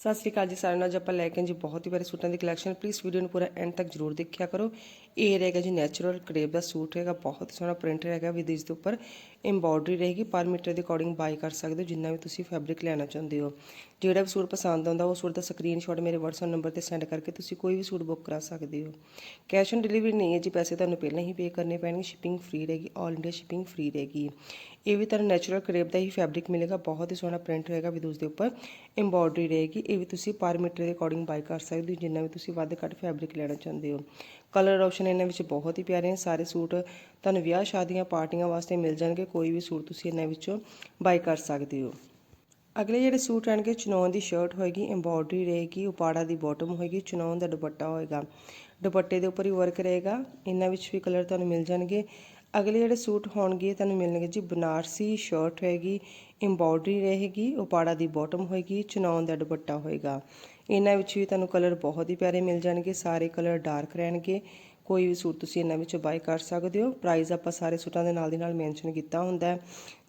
ਸਤਿ ਸ੍ਰੀ ਅਕਾਲ ਜੀ ਸਾਰਿਆਂ ਨੂੰ। ਅੱਜ ਆਪਾਂ ਲੈ ਕੇ ਜੀ ਬਹੁਤ ਹੀ ਪਿਆਰੇ ਸੂਟਾਂ ਦੀ ਕਲੈਕਸ਼ਨ ਪਲੀਜ਼ ਵੀਡੀਓ ਨੂੰ ਪੂਰਾ ਐਂਡ ਤੱਕ ਜਰੂਰ ਦੇਖਿਆ ਕਰੋ। ਇਹ ਰਹੇਗਾ ਜੀ ਨੈਚੁਰਲ ਕਰੇਪ ਦਾ ਸੂਟ ਹੈਗਾ, ਬਹੁਤ ਸੋਹਣਾ ਪ੍ਰਿੰਟ ਰਹੇਗਾ ਵਿਦ ਇਸ ਦੇ ਉੱਪਰ। ਐਮਬੋਡਰੀ ਰਹੇਗੀ, ਪਰ ਮੀਟਰ ਦੇ ਅਕੋਰਡਿੰਗ ਬਾਈ ਕਰ ਸਕਦੇ ਹੋ, ਜਿੰਨਾ ਵੀ ਤੁਸੀਂ ਫੈਬਰਿਕ ਲੈਣਾ ਚਾਹੁੰਦੇ ਹੋ। ਜਿਹੜਾ ਵੀ ਸੂਟ ਪਸੰਦ ਆਉਂਦਾ, ਉਹ ਸੂਟ ਦਾ ਸਕਰੀਨਸ਼ਾਟ ਮੇਰੇ WhatsApp ਨੰਬਰ ਤੇ ਸੈਂਡ ਕਰਕੇ ਤੁਸੀਂ ਕੋਈ ਵੀ ਸੂਟ ਬੁੱਕ ਕਰਾ ਸਕਦੇ ਹੋ। ਕੈਸ਼ ਔਨ ਡਿਲੀਵਰੀ ਨਹੀਂ ਹੈ ਜੀ, ਪੈਸੇ ਤੁਹਾਨੂੰ ਪਹਿਲਾਂ ਹੀ ਪੇ ਕਰਨੇ ਪੈਣਗੇ ਸ਼ਿਪਿੰਗ ਫ੍ਰੀ ਰਹੇਗੀ ਆਲ ਇੰਡੀਆ ਸ਼ਿਪਿੰਗ ਫ੍ਰੀ ਰਹੇਗੀ। ਇਹ ਵੀ ਤੁਹਾਨੂੰ ਨੈਚੁਰਲ ਕਰੇਪ ਦਾ ਹੀ ਫੈਬਰਿਕ ਮਿਲੇਗਾ, ਬਹੁਤ ਹੀ ਸੋਹਣਾ ਪ੍ਰਿੰਟ ਰਹੇਗਾ ਵਿਦ ਉਸ ਦੇ ਉੱਪਰ। ਐਮਬੋਡਰੀ ਰਹੇਗੀ ਇਹ ਵੀ ਤੁਸੀਂ ਪਰ ਮੀਟਰ ਦੇ ਅਕੋਰਡਿੰਗ ਬਾਈ ਕਰ ਸਕਦੇ ਹੋ, ਜਿੰਨਾ ਵੀ ਤੁਸੀਂ ਵੱਧ ਘੱਟ ਫੈਬਰਿਕ ਲੈਣਾ ਚਾਹੁੰਦੇ ਹੋ। ਕਲਰ ਆਪਸ਼ਨ ਇਹਨਾਂ ਵਿੱਚ ਬਹੁਤ ਹੀ ਪਿਆਰੇ ਨੇ, ਸਾਰੇ ਸੂਟ ਤੁਹਾਨੂੰ ਵਿਆਹ ਸ਼ਾਦੀਆਂ ਪਾਰਟੀਆਂ ਵਾਸਤੇ ਮਿਲ ਜਾਣਗੇ, ਕੋਈ ਵੀ ਸੂਟ ਤੁਸੀਂ ਇਹਨਾਂ ਵਿੱਚੋਂ ਬਾਈ ਕਰ ਸਕਦੇ ਹੋ। ਅਗਲੇ ਜਿਹੜੇ ਸੂਟ ਆਣਗੇ ਚਨੌਨ ਦੀ ਸ਼ਰਟ ਹੋਏਗੀ ਐਮਬੋਡਰੀ ਰਹੇਗੀ, ਉਪਾੜਾ ਦੀ ਬਾਟਮ ਹੋਏਗੀ ਚਨੌਨ ਦਾ ਦੁਪੱਟਾ ਹੋਏਗਾ। ਦੁਪੱਟੇ ਦੇ ਉੱਪਰ ਹੀ ਵਰਕ ਰਹੇਗਾ, ਇਹਨਾਂ ਵਿੱਚ ਵੀ ਕਲਰ ਤੁਹਾਨੂੰ ਮਿਲ ਜਾਣਗੇ। ਅਗਲੇ ਜਿਹੜੇ ਸੂਟ ਹੋਣਗੇ ਤੁਹਾਨੂੰ ਮਿਲਣਗੇ ਜੀ ਬਨਾਰਸੀ ਸ਼ਰਟ ਹੋਏਗੀ ਐਮਬੋਡਰੀ ਰਹੇਗੀ, ਉਪਾੜਾ ਦੀ ਬਾਟਮ ਹੋਏਗੀ ਚਨੌਨ ਦਾ ਦੁਪੱਟਾ ਹੋਏਗਾ। ਇਹਨਾਂ ਵਿੱਚ ਵੀ ਤੁਹਾਨੂੰ ਕਲਰ ਬਹੁਤ ਹੀ ਪਿਆਰੇ ਮਿਲ ਜਾਣਗੇ, ਸਾਰੇ ਕਲਰ ਡਾਰਕ ਰਹਿਣਗੇ। ਕੋਈ ਵੀ ਸੂਟ ਤੁਸੀਂ ਇਹਨਾਂ ਵਿੱਚੋਂ ਬਾਈ ਕਰ ਸਕਦੇ ਹੋ। ਪ੍ਰਾਈਸ ਆਪਾਂ ਸਾਰੇ ਸੂਟਾਂ ਦੇ ਨਾਲ ਦੀ ਨਾਲ ਮੈਂਸ਼ਨ ਕੀਤਾ ਹੁੰਦਾ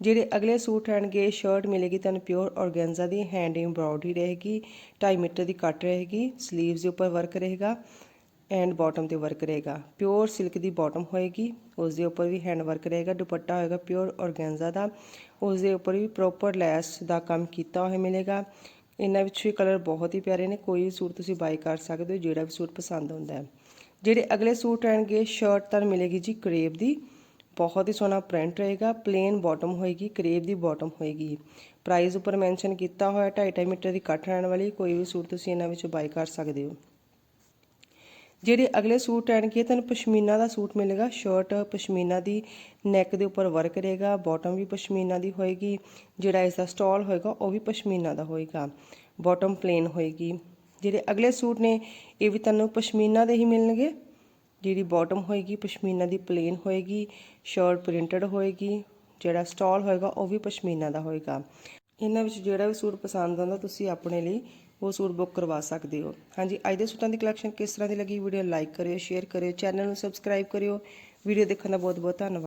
ਜਿਹੜੇ ਅਗਲੇ ਸੂਟ ਰਹਿਣਗੇ ਸ਼ਰਟ ਮਿਲੇਗੀ ਤੁਹਾਨੂੰ ਪਿਓਰ ਔਰਗੈਂਜ਼ਾ ਦੀ ਹੈਂਡ ਐਮਬ੍ਰੋਇਡਰੀ ਰਹੇਗੀ 2.5 ਮੀਟਰ ਦੀ ਕੱਟ ਰਹੇਗੀ ਸਲੀਵਸ ਦੇ ਉੱਪਰ ਵਰਕ ਰਹੇਗਾ। ਐਂਡ ਬਾਟਮ ਤੇ ਵਰਕ ਰਹੇਗਾ। ਪਿਓਰ ਸਿਲਕ ਦੀ ਬਾਟਮ ਹੋਏਗੀ ਉਸ ਦੇ ਉੱਪਰ ਵੀ ਹੈਂਡ ਵਰਕ ਰਹੇਗਾ, ਦੁਪੱਟਾ ਹੋਏਗਾ ਪਿਓਰ ਔਰਗੈਂਜ਼ਾ ਦਾ। ਉਸ ਦੇ ਉੱਪਰ ਵੀ ਪ੍ਰੋਪਰ ਲੈਸ ਦਾ ਕੰਮ ਕੀਤਾ ਹੋਇਆ ਮਿਲੇਗਾ। ਇਹਨਾਂ ਵਿੱਚ ਵੀ ਕਲਰ ਬਹੁਤ ਹੀ ਪਿਆਰੇ ਨੇ, ਕੋਈ ਵੀ ਸੂਟ ਤੁਸੀਂ ਬਾਈ ਕਰ ਸਕਦੇ ਹੋ, ਜਿਹੜਾ ਵੀ ਸੂਟ ਪਸੰਦ ਆਉਂਦਾ ਹੈ। ਜਿਹੜੇ ਅਗਲੇ ਸੂਟ ਰਹਿਣਗੇ ਸ਼ਰਟ ਤਾਂ ਮਿਲੇਗੀ ਜੀ ਕਰੇਬ ਦੀ। ਬਹੁਤ ਹੀ ਸੋਹਣਾ ਪ੍ਰਿੰਟ ਰਹੇਗਾ ਪਲੇਨ ਬਾਟਮ ਹੋਏਗੀ ਕਰੇਬ ਦੀ ਬਾਟਮ ਹੋਏਗੀ। ਪ੍ਰਾਈਸ ਉੱਪਰ ਮੈਂਸ਼ਨ ਕੀਤਾ ਹੋਇਆ 2.5 ਮੀਟਰ ਦੀ ਕੱਟ ਰਹਿਣ ਵਾਲੀ, ਕੋਈ ਵੀ ਸੂਟ ਤੁਸੀਂ ਇਹਨਾਂ ਵਿੱਚੋਂ ਬਾਈ ਕਰ ਸਕਦੇ ਹੋ। ਜਿਹੜੇ ਅਗਲੇ ਸੂਟ ਰਹਿਣਗੇ ਤੁਹਾਨੂੰ ਪਸ਼ਮੀਨਾ ਦਾ ਸੂਟ ਮਿਲੇਗਾ। ਸ਼ਰਟ ਪਸ਼ਮੀਨਾ ਦੀ ਨੈਕ ਦੇ ਉੱਪਰ ਵਰਕ ਰਹੇਗਾ ਬਾਟਮ ਵੀ ਪਸ਼ਮੀਨਾ ਦੀ ਹੋਏਗੀ। ਜਿਹੜਾ ਇਸ ਦਾ ਸਟਾਲ ਹੋਏਗਾ, ਉਹ ਵੀ ਪਸ਼ਮੀਨਾ ਦਾ ਹੋਏਗਾ। ਬਾਟਮ ਪਲੇਨ ਹੋਏਗੀ। ਜਿਹੜੇ ਅਗਲੇ ਸੂਟ ਨੇ, ਇਹ ਵੀ ਤੁਹਾਨੂੰ ਪਸ਼ਮੀਨਾ ਦੇ ਹੀ ਮਿਲਣਗੇ। ਜਿਹੜੀ ਬਾਟਮ ਹੋਏਗੀ, ਪਸ਼ਮੀਨਾ ਦੀ ਪਲੇਨ ਹੋਏਗੀ। ਸ਼ਰਟ ਪ੍ਰਿੰਟਡ ਹੋਏਗੀ। ਜਿਹੜਾ ਸਟਾਲ ਹੋਏਗਾ, ਉਹ ਵੀ ਪਸ਼ਮੀਨਾ ਦਾ ਹੋਏਗਾ। ਇਹਨਾਂ ਵਿੱਚ ਜਿਹੜਾ ਵੀ ਸੂਟ ਪਸੰਦ ਆਉਂਦਾ, ਤੁਸੀਂ ਆਪਣੇ ਲਈ ਉਹ ਸੂਟ ਬੁੱਕ ਕਰਵਾ ਸਕਦੇ ਹੋ। ਹਾਂਜੀ, ਅੱਜ ਦੇ ਸੂਟਾਂ ਦੀ ਕਲੈਕਸ਼ਨ ਕਿਸ ਤਰ੍ਹਾਂ ਦੀ ਲੱਗੀ? ਵੀਡੀਓ ਲਾਈਕ ਕਰਿਓ ਸ਼ੇਅਰ ਕਰਿਓ ਚੈਨਲ ਨੂੰ ਸਬਸਕ੍ਰਾਈਬ ਕਰਿਓ। ਵੀਡੀਓ ਦੇਖਣ ਦਾ ਬਹੁਤ ਬਹੁਤ ਧੰਨਵਾਦ।